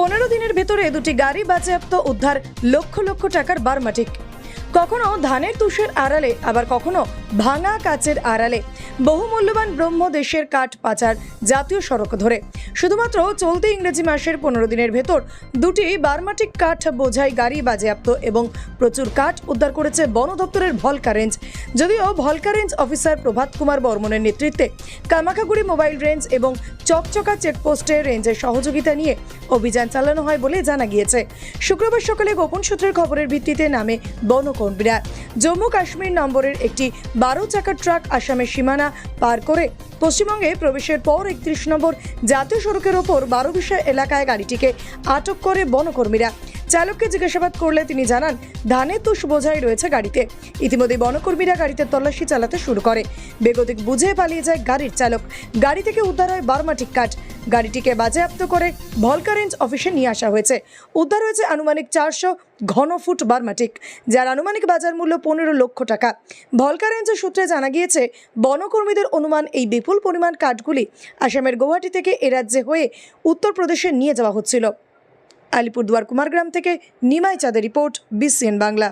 পনেরো দিনের ভেতরে দুটি গাড়ি বাজেয়াপ্ত উদ্ধার লক্ষ লক্ষ টাকার বারমাটিক। কখনো ধানের তুষের আড়ালে, আবার কখনো ভাঙা কাচের আড়ালে। বহু মূল্যবান ব্রহ্ম দেশের কাঠ পাচার জাতীয় সড়ক ধরে। শুধুমাত্র চলতি ইংরেজি মাসের পনেরো দিনের ভেতর দুটি বারমাটিক কাঠ বোঝাই গাড়ি বাজেয়াপ্ত এবং প্রচুর কাঠ উদ্ধার করেছে বন দপ্তরের ভলকা রেঞ্জ। যদিও Volker range officer Prabhat Kumar বর্মনের নেতৃত্বে কামাখাগুড়ি মোবাইল রেঞ্জ এবং চকচকা চেকপোস্টে রেঞ্জের সহযোগিতা নিয়ে অভিযান চালানো হয় বলে জানা গিয়েছে। শুক্রবার সকালে গোপন সূত্রের খবরের ভিত্তিতে নামে বনকর্মীরা জম্মু কাশ্মীর নম্বরের একটি বারো চাকার ট্রাক আসামের সীমানা পার করে পশ্চিমবঙ্গে প্রবেশের পর একত্রিশ নম্বর জাতীয় সড়কের ওপর বারো বিষয় এলাকায় গাড়িটিকে আটক করে বনকর্মীরা। চালককে জিজ্ঞাসাবাদ করলে তিনি জানান ধানের তুষ বোঝাই রয়েছে গাড়িতে। ইতিমধ্যে বনকর্মীরা গাড়িতে তল্লাশি চালাতে শুরু করে। বেগতিক বুঝে পালিয়ে যায় গাড়ির চালক। গাড়ি থেকে উদ্ধার হয় বারমাটিক কাঠ। গাড়িটিকে বাজেয়াপ্ত করে ভলকা রেঞ্জ অফিসে নিয়ে আসা হয়েছে। উদ্ধার হয়েছে আনুমানিক চারশো ঘনফুট বার্মাটিক যার আনুমানিক বাজার মূল্য পনেরো লক্ষ টাকা। ভলকা রেঞ্জের সূত্রে জানা গিয়েছে, বনকর্মীদের অনুমান এই বিপুল পরিমাণ কাঠগুলি আসামের গৌহাটি থেকে এ রাজ্যে হয়ে উত্তরপ্রদেশে নিয়ে যাওয়া হচ্ছিল। আলিপুরদুয়ার কুমারগ্রাম থেকে নিমাই চাঁদের রিপোর্ট, বিসিএন বাংলা।